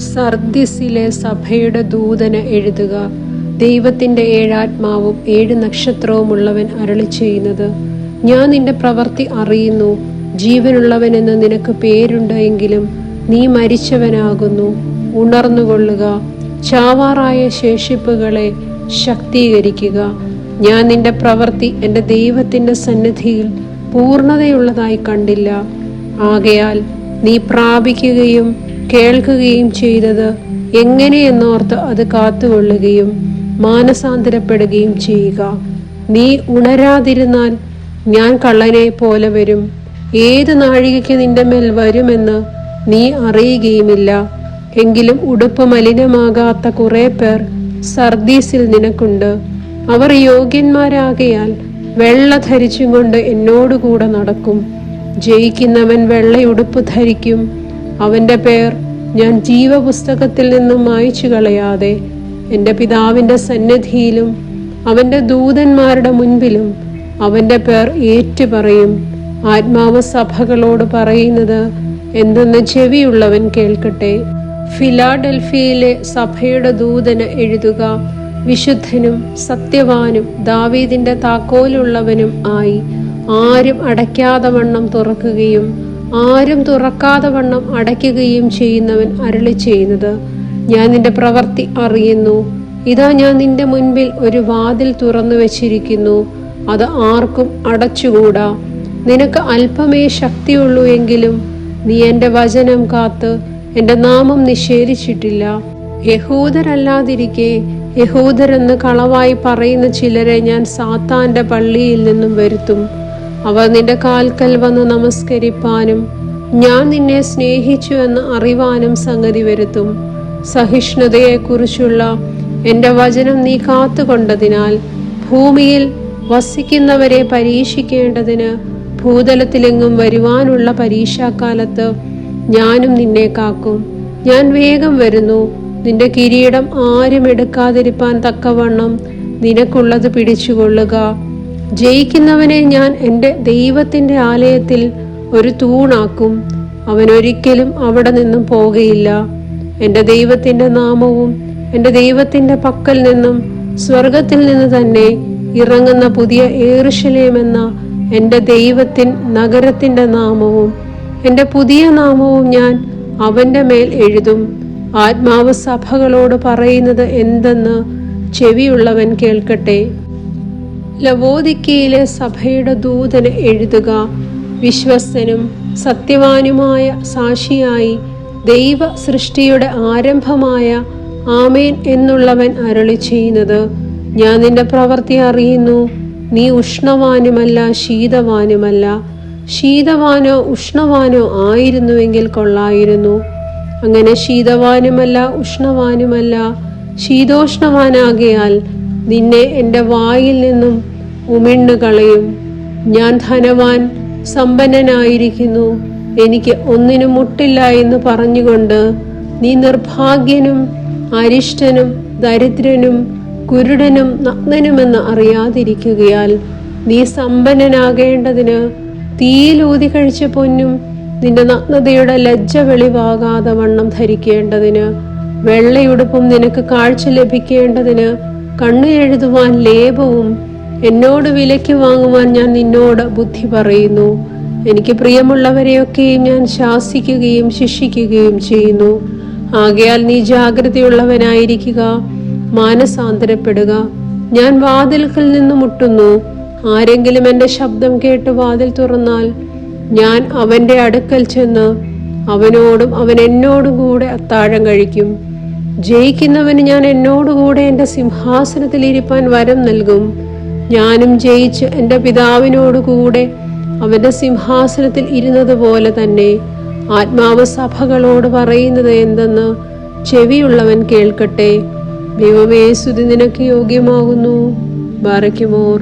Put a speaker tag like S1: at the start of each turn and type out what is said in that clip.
S1: സർദിസിലെ സഭയുടെ ദൂതന് എഴുതുക ദൈവത്തിന്റെ ഏഴാത്മാവും ഏഴ് നക്ഷത്രവുമുള്ളവൻ അരളി ചെയ്യുന്നത് ഞാൻ നിന്റെ പ്രവൃത്തി അറിയുന്നു. ജീവനുള്ളവനെന്ന് നിനക്ക് പേരുണ്ട് എങ്കിലും നീ മരിച്ചവനാകുന്നു. ഉണർന്നുകൊള്ളുക. ചാവാറായ ശേഷിപ്പുകളെ ശക്തീകരിക്കുക. ഞാൻ നിന്റെ പ്രവൃത്തി എന്റെ ദൈവത്തിന്റെ സന്നിധിയിൽ പൂർണതയുള്ളതായി കണ്ടില്ല. ആകയാൽ നീ പ്രാപിക്കുകയും കേൾക്കുകയും ചെയ്തത് എങ്ങനെയെന്നോർത്ത് അത് കാത്തുകൊള്ളുകയും മാനസാന്തരപ്പെടുകയും ചെയ്യുക. നീ ഉണരാതിരുന്നാൽ ഞാൻ കള്ളനെ പോലെ വരും. ഏത് നാഴികയ്ക്ക് നിന്റെ മേൽ വരുമെന്ന് നീ അറിയുകയുമില്ല. എങ്കിലും ഉടുപ്പ് മലിനമാകാത്ത കുറെ പേർ സർദീസിൽ നിനക്കുണ്ട്. അവർ യോഗ്യന്മാരാകയാൽ വെള്ള ധരിച്ചും കൊണ്ട് എന്നോടുകൂടെ നടക്കും. ജയിക്കുന്നവൻ വെള്ളയുടുപ്പ് ധരിക്കും. അവന്റെ പേർ ഞാൻ ജീവപുസ്തകത്തിൽ നിന്നും മായ്ച്ചു കളയാതെ എന്റെ പിതാവിന്റെ സന്നിധിയിലും അവന്റെ ദൂതന്മാരുടെ മുൻപിലും അവന്റെ പേർ ഏറ്റുപറയും. ആത്മാവ് സഭകളോട് പറയുന്നത് എന്തെന്ന് ചെവിയുള്ളവൻ കേൾക്കട്ടെ. ഫിലാഡൽഫിയയിലെ സഭയുടെ ദൂതന് എഴുതുക വിശുദ്ധനും സത്യവാനും ദാവീദിന്റെ താക്കോലുള്ളവനും ആയി. ആരും അടയ്ക്കാതെ വണ്ണം തുറക്കുകയും ആരും തുറക്കാതെ വണ്ണം അടയ്ക്കുകയും ചെയ്യുന്നവൻ അരളി ചെയ്യുന്നത് ഞാൻ നിന്റെ പ്രവൃത്തി അറിയുന്നു. ഇതാ ഞാൻ നിന്റെ മുൻപിൽ ഒരു വാതിൽ തുറന്നു വച്ചിരിക്കുന്നു. അത് ആർക്കും അടച്ചുകൂടാ. നിനക്ക് അല്പമേ ശക്തിയുള്ളൂ എങ്കിലും നീ എന്റെ വചനം കാത്ത് എന്റെ നാമം നിഷേധിച്ചിട്ടില്ല. യഹൂദരല്ലാതിരിക്കെ യഹൂദരെന്ന് കളവായി പറയുന്ന ചിലരെ ഞാൻ സാത്താന്റെ പള്ളിയിൽ നിന്നും വരുത്തും. അവർ നിന്റെ കാൽക്കൽ വന്ന് നമസ്കരിപ്പാനും ഞാൻ നിന്നെ സ്നേഹിച്ചു എന്ന് അറിവാനും സംഗതി വരുത്തും. സഹിഷ്ണുതയെക്കുറിച്ചുള്ള എന്റെ വചനം നീ കാത്തുകൊണ്ടതിനാൽ ഭൂമിയിൽ വസിക്കുന്നവരെ പരീക്ഷിക്കേണ്ടതിന് ഭൂതലത്തിലെങ്ങും വരുവാനുള്ള പരീക്ഷാക്കാലത്ത് ഞാനും നിന്നെ കാക്കും. ഞാൻ വേഗം വരുന്നു. നിന്റെ കിരീടം ആരും എടുക്കാതിരിപ്പാൻ തക്കവണ്ണം നിനക്കുള്ളത് പിടിച്ചുകൊള്ളുക. ജയിക്കുന്നവനെ ഞാൻ എന്റെ ദൈവത്തിന്റെ ആലയത്തിൽ ഒരു തൂണാക്കും. അവനൊരിക്കലും അവിടെ നിന്നും പോകയില്ല. എന്റെ ദൈവത്തിന്റെ നാമവും എന്റെ ദൈവത്തിന്റെ പക്കൽ നിന്നും സ്വർഗത്തിൽ നിന്ന് തന്നെ ഇറങ്ങുന്ന പുതിയ ഏറുശലേം എന്ന എന്റെ ദൈവത്തിൻ നഗരത്തിന്റെ നാമവും എന്റെ പുതിയ നാമവും ഞാൻ അവന്റെ മേൽ എഴുതും. ആത്മാവ് സഭകളോട് പറയുന്നത് എന്തെന്ന് ചെവിയുള്ളവൻ കേൾക്കട്ടെ. ലവോദിക്കയിലെ സഭയുടെ ദൂതന് എഴുതുക വിശ്വസ്തനും സത്യവാനുമായ സാക്ഷിയായി ദൈവ സൃഷ്ടിയുടെ ആരംഭമായ ആമേൻ എന്നുള്ളവൻ അരളി ചെയ്യുന്നത് ഞാൻ നിന്റെ പ്രവൃത്തി അറിയുന്നു. നീ ഉഷ്ണവാനുമല്ല ശീതവാനുമല്ല. ശീതവാനോ ഉഷ്ണവാനോ ആയിരുന്നുവെങ്കിൽ കൊള്ളായിരുന്നു. അങ്ങനെ ശീതവാനുമല്ല ഉഷ്ണവാനുമല്ല ശീതോഷ്ണവാനാകയാൽ നിന്നെ എന്റെ വായിൽ നിന്നും ഉമിണ്ണു കളയും. ഞാൻ ധനവാൻ സമ്പന്നനായിരിക്കുന്നു. എനിക്ക് ഒന്നിനും മുട്ടില്ല എന്ന് പറഞ്ഞുകൊണ്ട് നീ നിർഭാഗ്യനും അരിഷ്ടനും ദരിദ്രനും കുരുടനും നഗ്നനുമെന്ന് അറിയാതിരിക്കുകയാൽ നീ സമ്പന്നനാകേണ്ടതിന് തീയിലൂതി കഴിച്ച പൊന്നും നിന്റെ നഗ്നതയുടെ ലജ്ജ വെളിവാകാതെ വണ്ണം ധരിക്കേണ്ടതിന് വെള്ളയുടുപ്പും നിനക്ക് കാഴ്ച ലഭിക്കേണ്ടതിന് കണ്ണിലെഴുതുവാൻ ലേപവും എന്നോട് വിലയ്ക്ക് വാങ്ങുവാൻ ഞാൻ നിന്നോട് ബുദ്ധി പറയുന്നു. എനിക്ക് പ്രിയമുള്ളവരെയൊക്കെയും ഞാൻ ശാസിക്കുകയും ശിക്ഷിക്കുകയും ചെയ്യുന്നു. ആകയാൽ നീ ജാഗ്രതയുള്ളവനായിരിക്കുക മാനസാന്തരപ്പെടുക. ഞാൻ വാതിൽക്കൽ നിന്ന് മുട്ടുന്നു. ആരെങ്കിലും എന്റെ ശബ്ദം കേട്ട് വാതിൽ തുറന്നാൽ ഞാൻ അവന്റെ അടുക്കൽ ചെന്ന് അവനോടും അവൻ എന്നോടും കൂടെ അത്താഴം കഴിക്കും. ജയിക്കുന്നവന് ഞാൻ എന്നോടുകൂടെ എന്റെ സിംഹാസനത്തിൽ ഇരിപ്പാൻ വരം നൽകും. ഞാനും ജയിച്ച് എന്റെ പിതാവിനോടുകൂടെ അവന്റെ സിംഹാസനത്തിൽ ഇരുന്നത് പോലെ തന്നെ ആത്മാവ് സഭകളോട് പറയുന്നത് എന്തെന്ന് ചെവിയുള്ളവൻ കേൾക്കട്ടെ. ദൈവമേ സ്തുതി നിനക്ക് യോഗ്യമാകുന്നു. ബാറയ്ക്കുമോർ